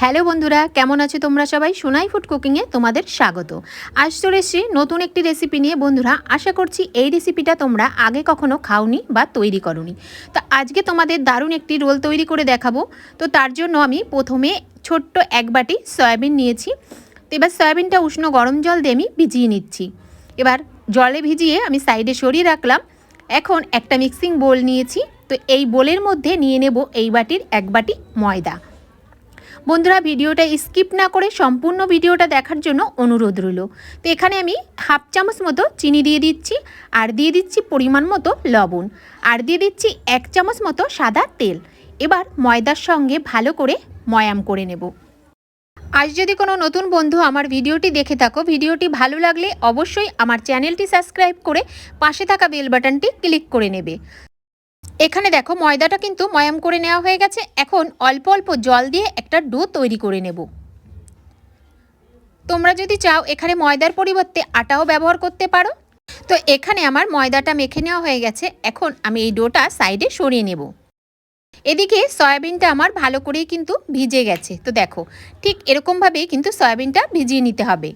Hello বন্ধুরা, কেমন আছো তোমরা সবাই? সোনাই ফুড কুকিংয়ে তোমাদের স্বাগত। আজ চলে এসেছি নতুন একটি রেসিপি নিয়ে। বন্ধুরা, আশা করছি এই রেসিপিটা তোমরা আগে কখনো খাওনি বা তৈরি করনি। তো আজকে তোমাদের দারুণ একটি রোল তৈরি করে দেখাবো। তো তার জন্য আমি প্রথমে ছোট্ট এক বাটি সয়াবিন নিয়েছি। তো এবার সয়াবিনটা উষ্ণ গরম জল দিয়ে আমি ভিজিয়ে নিচ্ছি। এবার জলে ভিজিয়ে আমি সাইডে সরিয়ে রাখলাম। এখন একটা মিক্সিং বোল নিয়েছি। তো এই বোলের মধ্যে নিয়ে নেব এই বাটির এক বাটি ময়দা। বন্ধুরা, ভিডিওটা স্কিপ না করে সম্পূর্ণ ভিডিওটা দেখার জন্য অনুরোধ রইল। তো এখানে আমি হাফ চামচ মতো চিনি দিয়ে দিচ্ছি, আর দিয়ে দিচ্ছি পরিমাণ মতো লবণ, আর দিয়ে দিচ্ছি এক চামচ মতো সাদা তেল। এবার ময়দার সঙ্গে ভালো করে ময়াম করে নেব। আজ যদি কোনো নতুন বন্ধু আমার ভিডিওটি দেখে থাকো, ভিডিওটি ভালো লাগলে অবশ্যই আমার চ্যানেলটি সাবস্ক্রাইব করে পাশে থাকা বেল বাটনটি ক্লিক করে নেবে। এখানে দেখো ময়দাটা কিন্তু ময়াম করে নেওয়া হয়ে গেছে। এখন অল্প অল্প জল দিয়ে একটা ডো তৈরি করে নেব। তোমরা যদি চাও এখানে ময়দার পরিবর্তে আটাও ব্যবহার করতে পারো। তো এখানে আমার ময়দাটা মেখে নেওয়া হয়ে গেছে। এখন আমি এই ডোটা সাইডে সরিয়ে নেব। এদিকে সয়াবিনটা আমার ভালো করেই কিন্তু ভিজে গেছে। তো দেখো, ঠিক এরকমভাবেই কিন্তু সয়াবিনটা ভিজিয়ে নিতে হবে।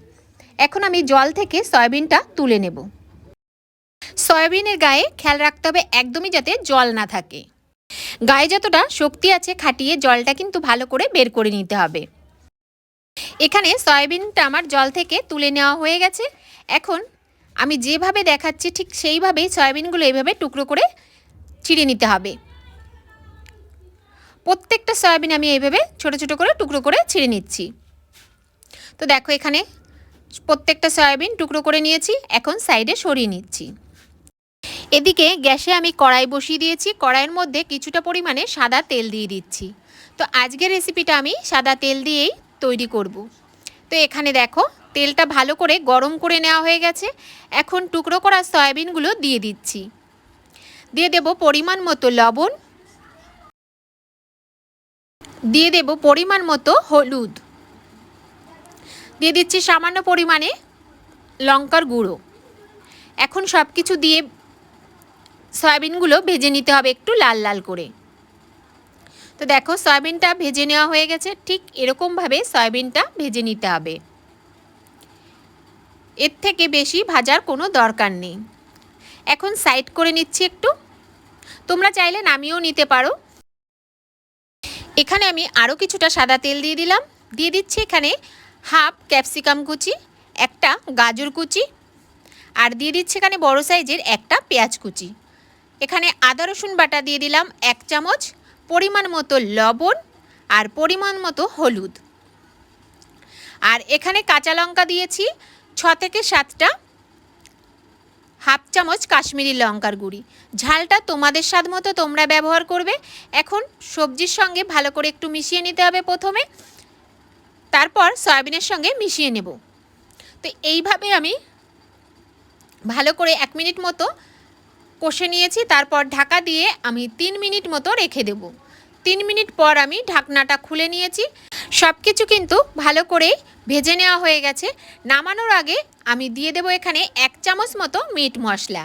এখন আমি জল থেকে সয়াবিনটা তুলে নেব। সয়াবিনের গায়ে খেয়াল রাখতে হবে একদমই যাতে জল না থাকে। গায়ে যতটা শক্তি আছে খাটিয়ে জলটা কিন্তু ভালো করে বের করে নিতে হবে। এখানে সয়াবিনটা আমার জল থেকে তুলে নেওয়া হয়ে গেছে। এখন আমি যেভাবে দেখাচ্ছি ঠিক সেইভাবেই সয়াবিনগুলো এইভাবে টুকরো করে চিড়ে নিতে হবে। প্রত্যেকটা সয়াবিন আমি এইভাবে ছোট ছোট করে টুকরো করে ছিঁড়ে নিচ্ছি। তো দেখো এখানে প্রত্যেকটা সয়াবিন টুকরো করে নিয়েছি, এখন সাইডে সরিয়ে নিচ্ছি। এদিকে গ্যাসে আমি কড়াই বসিয়ে দিয়েছি। কড়াইয়ের মধ্যে কিছুটা পরিমাণে সাদা তেল দিয়ে দিচ্ছি। তো আজকের রেসিপিটা আমি সাদা তেল দিয়েই তৈরি করব। তো এখানে দেখো, তেলটা ভালো করে গরম করে নেওয়া হয়ে গেছে। এখন টুকরো করা সয়াবিনগুলো দিয়ে দিচ্ছি। দিয়ে দেব পরিমাণ মতো লবণ। দিয়ে দেব পরিমাণ মতো হলুদ। দিয়ে দিচ্ছি সামান্য পরিমাণে লঙ্কার গুঁড়ো। এখন সব কিছু দিয়ে সয়াবিনগুলো ভেজে নিতে হবে একটু লাল লাল করে। তো দেখো, সয়াবিনটা ভেজে নেওয়া হয়ে গেছে। ঠিক এরকমভাবে সয়াবিনটা ভেজে নিতে হবে। এর থেকে বেশি ভাজার কোনো দরকার নেই। এখন সাইড করে নিচ্ছি একটু। তোমরা চাইলে নামিয়েও নিতে পারো। এখানে আমি আরও কিছুটা সাদা তেল দিয়ে দিলাম। দিয়ে দিচ্ছি এখানে হাফ ক্যাপসিকাম কুচি, একটা গাজর কুচি, আর দিয়ে দিচ্ছি এখানে বড় সাইজের একটা পেঁয়াজ কুচি। এখানে আদা, রসুন বাটা দিয়ে দিলাম এক চামচ, পরিমাণ মতো লবণ আর পরিমাণ মতো হলুদ। আর এখানে কাঁচা লঙ্কা দিয়েছি ছ থেকে সাতটা হাফ চামচ কাশ্মীরি লঙ্কার গুঁড়ি। ঝালটা তোমাদের স্বাদ মতো তোমরা ব্যবহার করবে। এখন সবজির সঙ্গে ভালো করে একটু মিশিয়ে নিতে হবে প্রথমে। তারপর সয়াবিনের সঙ্গে মিশিয়ে নেব। তো এইভাবে আমি ভালো করে এক মিনিট মতো কষে নিয়েছি, তারপর ঢাকা দিয়ে আমি তিন মিনিট মতো রেখে দেব। তিন মিনিট পর আমি ঢাকনাটা খুলে নিয়েছি। সব কিছু কিন্তু ভালো করে ভেজে নেওয়া হয়ে গেছে। নামানোর আগে আমি দিয়ে দেব এখানে এক চামচ মতো মিট মশলা।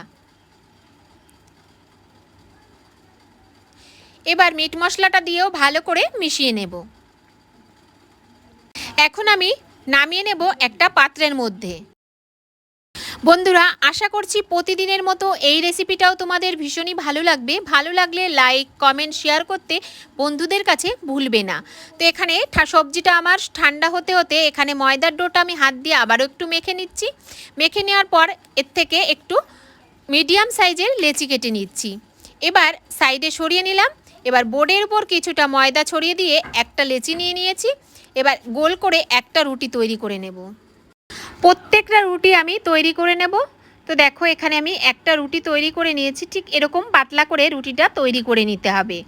এবার মিট মশলাটা দিয়েও ভালো করে মিশিয়ে নেব। এখন আমি নামিয়ে নেব একটা পাত্রের মধ্যে। বন্ধুরা, আশা করছি প্রতিদিনের মতো এই রেসিপিটাও তোমাদের ভীষণই ভালো লাগবে। ভালো লাগলে লাইক কমেন্ট শেয়ার করতে বন্ধুদের কাছে ভুলবে না। তো এখানে সবজিটা আমার ঠান্ডা হতে হতে এখানে ময়দার ডোটা আমি হাত দিয়ে আবারও একটু মেখে নিচ্ছি। মেখে নেওয়ার পর এর থেকে একটু মিডিয়াম সাইজের লেচি কেটে নিচ্ছি। এবার সাইডে সরিয়ে নিলাম। এবার বোর্ডের উপর কিছুটা ময়দা ছড়িয়ে দিয়ে একটা লেচি নিয়ে নিয়েছি। এবার গোল করে একটা রুটি তৈরি করে নেব। প্রত্যেকটা রুটি আমি তৈরি করে নেব। তো দেখো, এখানে আমি একটা রুটি তৈরি করে নিয়েছি। ঠিক এরকম পাতলা করে রুটিটা তৈরি করে নিতে হবে।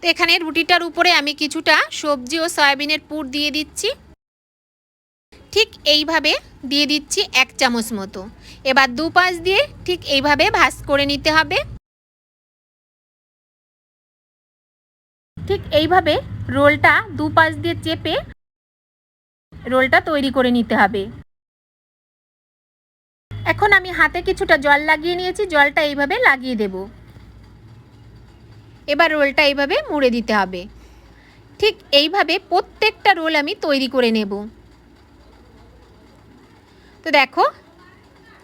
তো এখানে রুটিটার উপরে আমি কিছুটা সবজি ও সয়াবিনের পুর দিয়ে দিচ্ছি। ঠিক এইভাবে দিয়ে দিচ্ছি এক চামচ মতো। এবার দু পাশ দিয়ে ঠিক এইভাবে ভাজ করে নিতে হবে। ঠিক এইভাবে রোলটা দু পাশ দিয়ে চেপে রোলটা তৈরি করে নিতে হবে। এখন আমি হাতে কিছুটা জল লাগিয়ে নিয়েছি, জলটা এইভাবে লাগিয়ে দেব। এবার রোলটা এইভাবে মুড়ে দিতে হবে। ঠিক এইভাবে প্রত্যেকটা রোল আমি তৈরি করে নেব। তো দেখো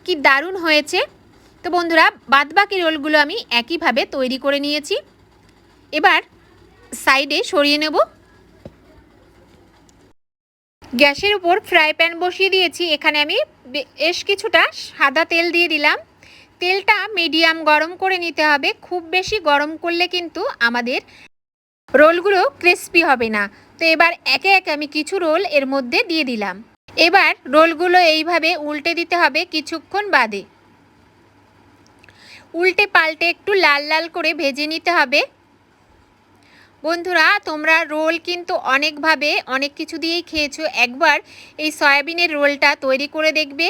কি দারুণ হয়েছে। তো বন্ধুরা, বাদবাকি রোলগুলো আমি একইভাবে তৈরি করে নিয়েছি। এবার সাইডে সরিয়ে নেব। গ্যাসের উপর ফ্রাই প্যান বসিয়ে দিয়েছি। এখানে আমি বেশ কিছুটা সাদা তেল দিয়ে দিলাম। তেলটা মিডিয়াম গরম করে নিতে হবে। খুব বেশি গরম করলে কিন্তু আমাদের রোলগুলো ক্রিস্পি হবে না। তো এবার একে একে আমি কিছু রোল এর মধ্যে দিয়ে দিলাম। এবার রোলগুলো এইভাবে উল্টে দিতে হবে কিছুক্ষণ বাদে। উল্টে পাল্টে একটু লাল লাল করে ভেজে নিতে হবে। বন্ধুরা, তোমরা রোল কিন্তু অনেকভাবে অনেক কিছু দিয়েই খেয়েছো। একবার এই সয়াবিনের রোলটা তৈরি করে দেখবে।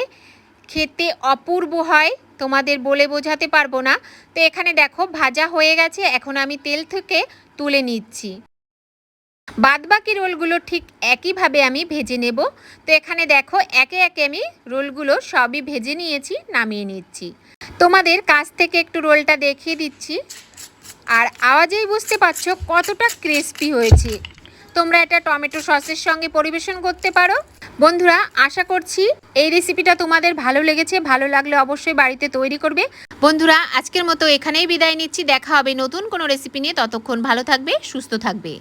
খেতে অপূর্ব হয়, তোমাদের বলে বোঝাতে পারব না। তো এখানে দেখো, ভাজা হয়ে গেছে, এখন আমি তেল থেকে তুলে নিচ্ছি। বাদবাকি রোলগুলো ঠিক একইভাবে আমি ভেজে নেব। তো এখানে দেখো, একে একে আমি রোলগুলো সবই ভেজে নিয়েছি, নামিয়ে নিচ্ছি। তোমাদের কাছ থেকে একটু রোলটা দেখিয়ে দিচ্ছি। আর আওয়াজেই বুঝতে পারছ কতটা ক্রিস্পি হয়েছে। তোমরা এটা টমেটো সসের সঙ্গে পরিবেশন করতে পারো। বন্ধুরা, আশা করছি এই রেসিপিটা তোমাদের ভালো লেগেছে। ভালো লাগলে অবশ্যই বাড়িতে তৈরি করবে। বন্ধুরা, আজকের মতো এখানেই বিদায় নিচ্ছি। দেখা হবে নতুন কোনো রেসিপি নিয়ে। ততক্ষণ ভালো থাকবে, সুস্থ থাকবে।